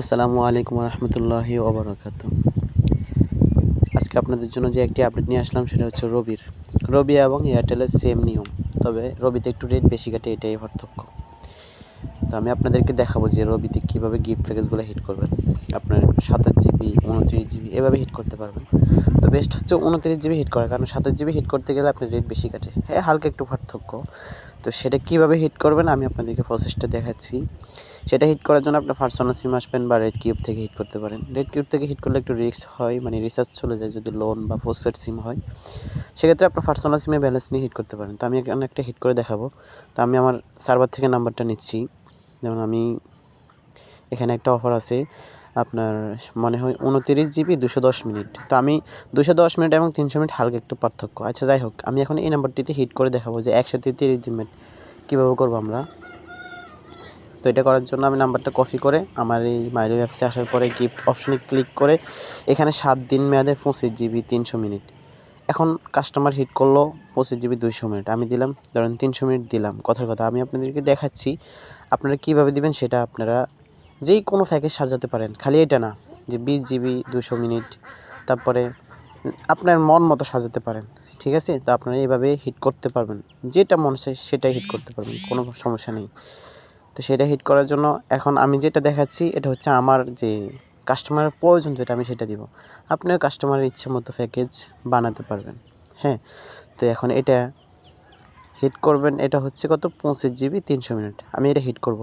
আসসালামু আলাইকুম রহমতুল্লাহ ওবরাকাত আজকে আপনাদের জন্য যে একটি আপডেট নিয়ে আসলাম সেটা হচ্ছে রবির। রবি এবং এয়ারটেলের সেম নিয়ম, তবে রবিতে একটু রেট বেশি কাটে, এটাই পার্থক্য। তো আমি আপনাদেরকে দেখাবো যে রবিতে কীভাবে গিফট প্যাকেজগুলো হিট করবেন। আপনার সাতাশ জিবি, উনত্রিশ জিবি এভাবে হিট করতে পারবেন। তো বেস্ট হচ্ছে উনত্রিশ জিবি হিট করা, কারণ সাতাশ জিবি হিট করতে গেলে আপনার রেট বেশি কাটে। হ্যাঁ হালকা একটু পার্থক্য। তো সেটা কীভাবে হিট করবেন আমি আপনাদেরকে প্রসেসটা দেখাচ্ছি। সেটা হিট করার জন্য আপনার পার্সোনাল সিম আসবেন বা রেড কিউব থেকে হিট করতে পারেন। রেড কিউব থেকে হিট করলে একটু রিস্ক হয় মানে রিচার্জ চলে যায় যদি লোন বা পোস্টপেড সিম হয়। সেক্ষেত্রে আপনার পার্সোনাল সিমে ব্যালেন্স নিয়ে হিট করতে পারেন। তো আমি এখানে একটা হিট করে দেখাবো। তো আমি আমার সার্ভার থেকে নাম্বারটা নিচ্ছি। যেমন আমি এখানে একটা অফার আছে। আপনার মনে হয় উনতিরিশ জিবি, দুশো দশ মিনিট। তো আমি দুশো দশ মিনিট এবং তিনশো মিনিট হালকা একটু পার্থক্য। আচ্ছা যাই হোক, আমি এখন এই নাম্বারটিতে হিট করে দেখাবো যে একসাথে তিরিশ মিনিট কীভাবে করব আমরা। তো এটা করার জন্য আমি নাম্বারটা কপি করে আমার এই মাইরি অ্যাপসে আসার পরে গিফট অপশনে ক্লিক করে এখানে সাত দিন মেয়াদে পঁচিশ জিবি, তিনশো মিনিট। এখন কাস্টমার হিট করল পঁচিশ জিবি, দুইশো মিনিট। আমি দিলাম, ধরেন তিনশো মিনিট দিলাম। কথার কথা, আমি আপনাদেরকে দেখাচ্ছি, আপনারা কীভাবে দিবেন সেটা আপনারা যেই কোনো প্যাকেজ সাজাতে পারেন, খালি এটা না, যে বিশ জিবি দুশো মিনিট, তারপরে আপনার মন মতো সাজাতে পারেন, ঠিক আছে? তো আপনারা এইভাবে হিট করতে পারবেন, যেটা মন চায় সেটাই হিট করতে পারবেন, কোনো সমস্যা নেই। তো সেটা হিট করার জন্য এখন আমি যেটা দেখাচ্ছি, এটা হচ্ছে আমার যে কাস্টমারের প্রয়োজন যেটা, আমি সেটা দিব। আপনিও কাস্টমারের ইচ্ছে মতো প্যাকেজ বানাতে পারবেন হ্যাঁ? তো এখন এটা হিট করবেন, এটা হচ্ছে কত? পঁচিশ জিবি তিনশো মিনিট। আমি এটা হিট করব।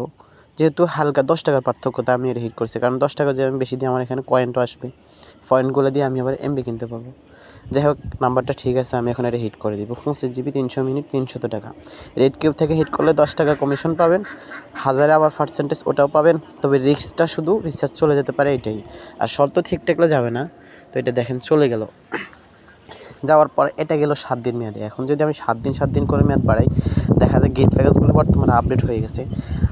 যেহেতু হালকা দশ টাকার পার্থক্যতা আমি এটা হিট করছি, কারণ দশ টাকা যে আমি বেশি দিয়ে আমার এখানে কয়েনটা আসবে। পয়েন্টগুলো দিয়ে আমি আবার এমবি কিনতে পারব। যাই হোক নাম্বারটা ঠিক আছে, আমি এখন এটা হিট করে দিব। পঁচিশ জিবি তিনশো মিনিট, তিনশত টাকা। রেড কিউব থেকে হিট করলে দশ টাকা কমিশন পাবেন। হাজারে আবার পার্সেন্টেজ ওটাও পাবেন। তবে রিক্সটা শুধু রিচার্জ চলে যেতে পারে, এটাই। আর শর্ত ঠিক থাকলে যাবে না। তো এটা দেখেন, চলে গেল। যাওয়ার পর এটা গেল সাত দিন মেয়াদে। এখন যদি আমি সাত দিন সাত দিন করে মেয়াদ বাড়াই, দেখা যায় গেট প্যাকেজগুলো বর্তমানে আপডেট হয়ে গেছে।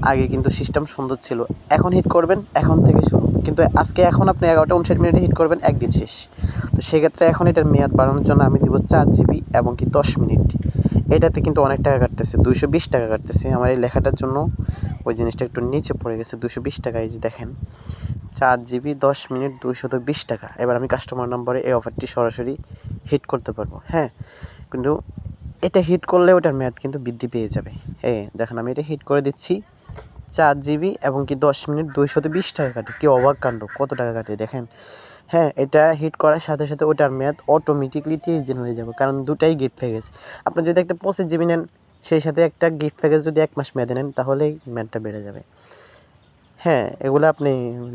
আগে কিন্তু সিস্টেম সুন্দর ছিল। এখন হিট করবেন, এখন থেকে শুরু। কিন্তু আজকে এখন আপনি এগারোটা উনষাট মিনিটে হিট করবেন, একদিন শেষ। তো সেক্ষেত্রে এখন এটার মেয়াদ বাড়ানোর জন্য আমি দিব চার জিবি এবং কি দশ মিনিট। এটাতে কিন্তু অনেক টাকা কাটতেছে, দুইশো বিশ টাকা কাটতেছে। আমার এই লেখাটার জন্য ওই জিনিসটা একটু নিচে পড়ে গেছে দুশো বিশ টাকা, এই যে দেখেন। চার জিবি, দশ মিনিট, দুইশত বিশ টাকা। এবার আমি কাস্টমার নম্বরে এই অফারটি সরাসরি হিট করতে পারব হ্যাঁ? কিন্তু এটা হিট করলে ওটার মেয়াদ কিন্তু বৃদ্ধি পেয়ে যাবে। এ দেখেন, আমি এটা হিট করে দিচ্ছি। চার জিবি এবং কি দশ মিনিট, দুইশত বিশ টাকা কাটে। কি অবাক কাণ্ড, কত টাকা কাটে, দেখেন। হ্যাঁ এটা হিট করার সাথে সাথে ওটার মেয়াদ অটোমেটিকলি তিরিশ দিন হয়ে যাবে, কারণ দুটাই গিফট প্যাকেজ আপনি যদি একটা পঁচিশ জিবি নেন সেই সাথে একটা গিফট প্যাকেজ যদি এক মাস মেয়াদে নেন, তাহলেই মেয়াদটা বেড়ে যাবে। হ্যাঁ এগুলো আপনি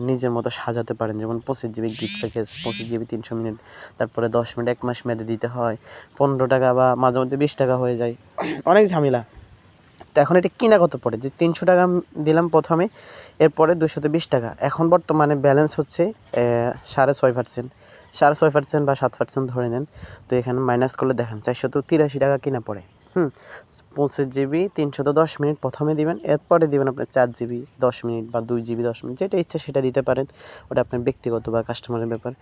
নিজের মতো সাজাতে পারেন। যেমন পঁচিশ জিবি গিফট প্যাকেজ পঁচিশ জিবি তিনশো মিনিট, তারপরে দশ মিনিট, এক মাস মেয়াদে দিতে হয়, পনেরো টাকা বা মাঝে মধ্যে বিশ টাকা হয়ে যায়। অনেক ঝামেলা। তো এখন এটা কিনা কত পড়ে? যে তিনশো টাকা দিলাম প্রথমে, এরপরে দুশোতে বিশ টাকা। এখন বর্তমানে ব্যালেন্স হচ্ছে সাড়ে ছয় পার্সেন্ট সাড়ে ছয় পার্সেন্ট বা সাত পার্সেন্ট ধরে নেন। তো এখানে মাইনাস করলে দেখেন, চারশো তো তিরাশি টাকা কিনা পড়ে। হুম, পঁচিশ জিবি তিনশত দশ মিনিট প্রথমে দিবেন, এরপরে দিবেন আপনার চার জিবি দশ মিনিট বা দুই জিবি দশ মিনিট, যেটা ইচ্ছা সেটা দিতে পারেন। ওটা আপনার ব্যক্তিগত বা কাস্টমারের ব্যাপার।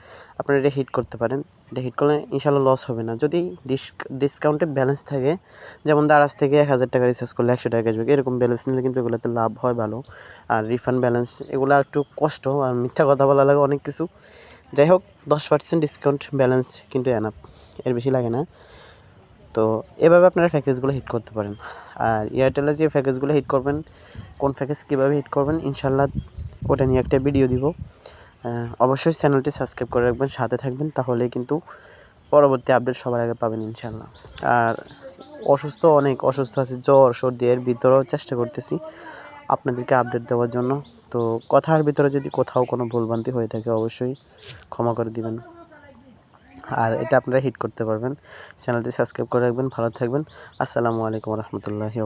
আপনার এটা হিট করতে পারেন। এটা হিট করলে ইনশাল্লাহ লস হবে না। যদি ডিসকাউন্টে ব্যালেন্স থাকে, যেমন দারাজ থেকে এক হাজার টাকা রিচার্জ করলে একশো টাকা আসবে এরকম ব্যালেন্স নিলে কিন্তু এগুলোতে লাভ হয় ভালো। আর রিফান্ড ব্যালেন্স এগুলো একটু কষ্ট, আর মিথ্যা কথা বলা লাগে অনেক কিছু। যাই হোক, দশ পার্সেন্ট ডিসকাউন্ট ব্যালেন্স কিন্তু এনাফ এর বেশি লাগে না। তো এভাবে আপনারা প্যাকেজগুলো হিট করতে পারেন। আর এয়ারটেলে যে প্যাকেজগুলো হিট করবেন, কোন প্যাকেজ কীভাবে হিট করবেন ইনশাল্লাহ ওটা নিয়ে একটা ভিডিও দিব। অবশ্যই চ্যানেলটি সাবস্ক্রাইব করে রাখবেন, সাথে থাকবেন তাহলে কিন্তু পরবর্তী আপডেট সবার আগে পাবেন ইনশাল্লাহ আর অসুস্থ, অনেক অসুস্থ আছে, জ্বর, সর্দি, এর ভিতরেও চেষ্টা করতেছি আপনাদেরকে আপডেট দেওয়ার জন্য। তো কথার ভিতরে যদি কোথাও কোনো ভুলভ্রান্তি হয়ে থাকে, অবশ্যই ক্ষমা করে দিবেন। আর এটা আপনারা হিট করতে পারবেন। চ্যানেলটি সাবস্ক্রাইব করে রাখবেন, ভালো থাকবেন। আসসালামু আলাইকুম রহমতুল্লাহি